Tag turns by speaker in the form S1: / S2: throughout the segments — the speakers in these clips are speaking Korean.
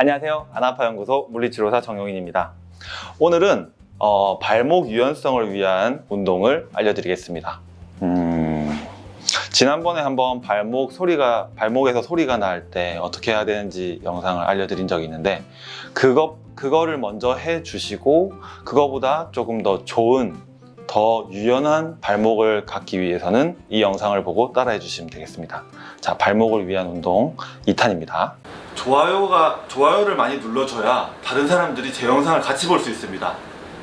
S1: 안녕하세요. 아나파 연구소 물리치료사 정용인입니다. 오늘은 어, 발목 유연성을 위한 운동을 알려드리겠습니다. 음, 지난번에 한번 발목 소리가 발목에서 소리가 날 때 어떻게 해야 되는지 영상을 알려드린 적이 있는데 그거 그거를 먼저 해주시고 그거보다 조금 더 좋은 더 유연한 발목을 갖기 위해서는 이 영상을 보고 따라해 주시면 되겠습니다. 자, 발목을 위한 운동 2탄입니다. 좋아요가 좋아요를 많이 눌러줘야 다른 사람들이 제 영상을 같이 볼 수 있습니다.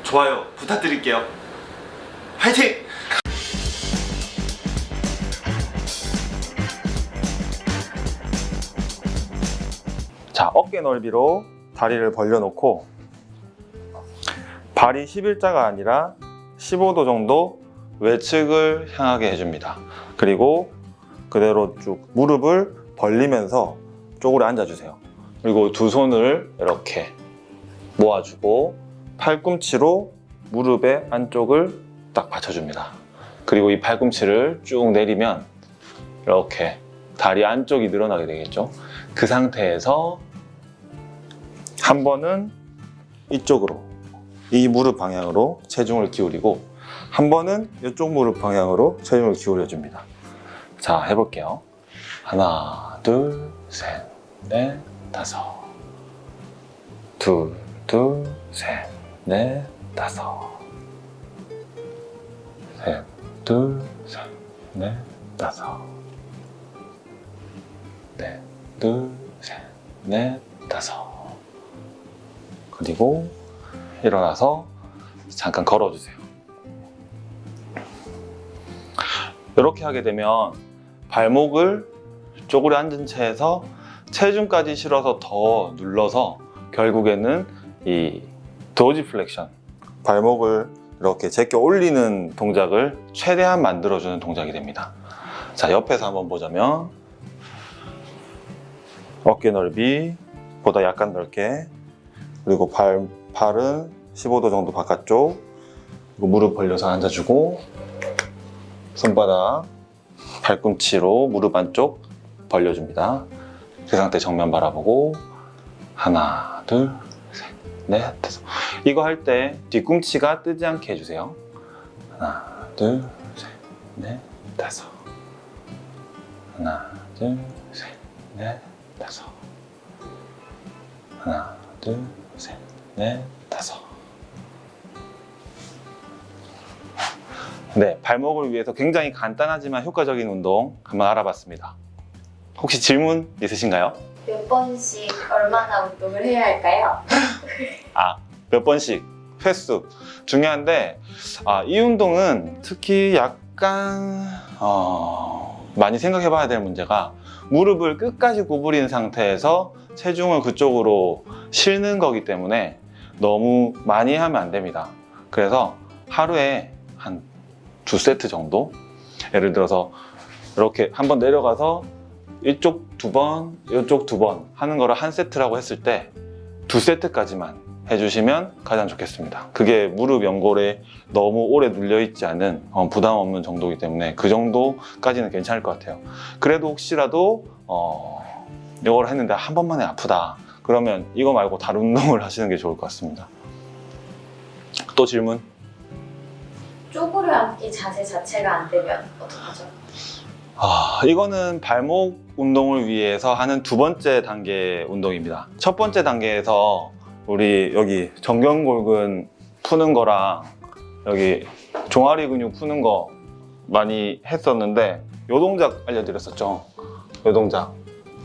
S1: 좋아요 부탁드릴게요. 화이팅! 자, 어깨 넓이로 다리를 벌려놓고 발이 11자가 아니라 15도 정도 외측을 향하게 해줍니다. 그리고 그대로 쭉 무릎을 벌리면서 쪽으로 앉아주세요. 그리고 두 손을 이렇게 모아주고 팔꿈치로 무릎의 안쪽을 딱 받쳐줍니다. 그리고 이 팔꿈치를 쭉 내리면 이렇게 다리 안쪽이 늘어나게 되겠죠. 그 상태에서 한 번은 이쪽으로 이 무릎 방향으로 체중을 기울이고 한 번은 이쪽 무릎 방향으로 체중을 기울여 줍니다. 자, 해볼게요. 하나, 둘, 셋, 넷, 다섯. 둘, 둘, 셋, 넷, 다섯. 셋, 둘, 셋, 넷, 다섯. 넷, 둘, 셋, 넷, 다섯. 그리고 일어나서 잠깐 걸어주세요. 이렇게 하게 되면 발목을 쪼그려 앉은 채에서 체중까지 실어서 더 눌러서 결국에는 이 도지 플렉션 발목을 이렇게 제껴 올리는 동작을 최대한 만들어주는 동작이 됩니다. 자 옆에서 한번 보자면 어깨 넓이 보다 약간 넓게 그리고 발, 발은 15도 정도 바깥쪽 무릎 벌려서 앉아주고 손바닥 발꿈치로 무릎 안쪽 벌려줍니다. 그 상태 정면 바라보고 하나, 둘, 셋, 넷, 다섯. 이거 할 때 뒤꿈치가 뜨지 않게 해주세요. 하나, 둘, 셋, 넷, 다섯. 하나, 둘, 셋, 넷, 다섯. 하나, 둘, 셋, 넷, 다섯. 네, 발목을 위해서 굉장히 간단하지만 효과적인 운동 한번 알아봤습니다. 혹시 질문 있으신가요?
S2: 몇 번씩 얼마나 운동을 해야 할까요?
S1: 아, 몇 번씩 횟수 중요한데 아, 이 운동은 특히 약간 어, 많이 생각해 봐야 될 문제가 무릎을 끝까지 구부린 상태에서 체중을 그쪽으로 실는 거기 때문에 너무 많이 하면 안 됩니다. 그래서 하루에 한 두 세트 정도 예를 들어서 이렇게 한번 내려가서 이쪽 두 번, 이쪽 두 번 하는 거를 한 세트라고 했을 때 두 세트까지만 해주시면 가장 좋겠습니다. 그게 무릎 연골에 너무 오래 눌려 있지 않은 어, 부담 없는 정도이기 때문에 그 정도까지는 괜찮을 것 같아요. 그래도 혹시라도 어, 이걸 했는데 한 번만에 아프다. 그러면 이거 말고 다른 운동을 하시는 게 좋을 것 같습니다. 또 질문?
S2: 쪼그려 앉기 자세 자체가 안 되면 어떡하죠?
S1: 아, 이거는 발목 운동을 위해서 하는 두 번째 단계 운동입니다. 첫 번째 단계에서 우리 여기 정경골근 푸는 거랑 여기 종아리 근육 푸는 거 많이 했었는데 요 동작 알려드렸었죠. 요 동작.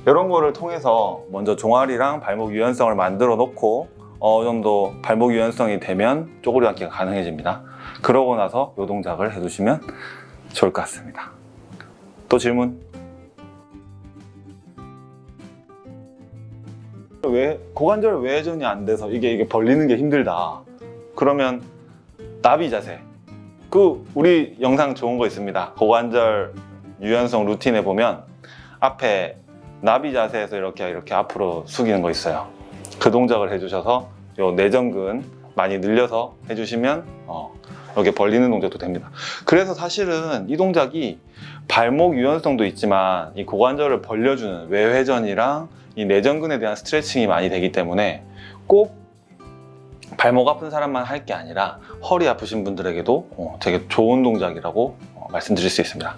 S1: 이런 거를 통해서 먼저 종아리랑 발목 유연성을 만들어 놓고 어느 정도 발목 유연성이 되면 쪼그려 앉기가 가능해집니다. 그러고 나서 요 동작을 해두시면 좋을 것 같습니다. 또 질문? 왜 고관절 외전이 안 돼서 이게 이게 벌리는 게 힘들다. 그러면 나비 자세. 그 우리 영상 좋은 거 있습니다. 고관절 유연성 루틴에 보면 앞에 나비 자세에서 이렇게 이렇게 앞으로 숙이는 거 있어요. 그 동작을 해주셔서 요 내전근 많이 늘려서 해주시면 어, 이렇게 벌리는 동작도 됩니다. 그래서 사실은 이 동작이 발목 유연성도 있지만 이 고관절을 벌려주는 외회전이랑 이 내전근에 대한 스트레칭이 많이 되기 때문에 꼭 발목 아픈 사람만 할 게 아니라 허리 아프신 분들에게도 어, 되게 좋은 동작이라고 어, 말씀드릴 수 있습니다.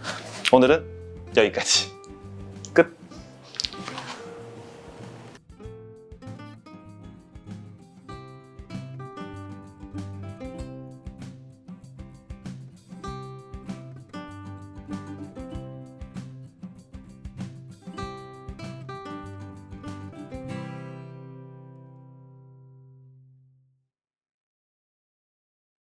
S1: 오늘은 여기까지.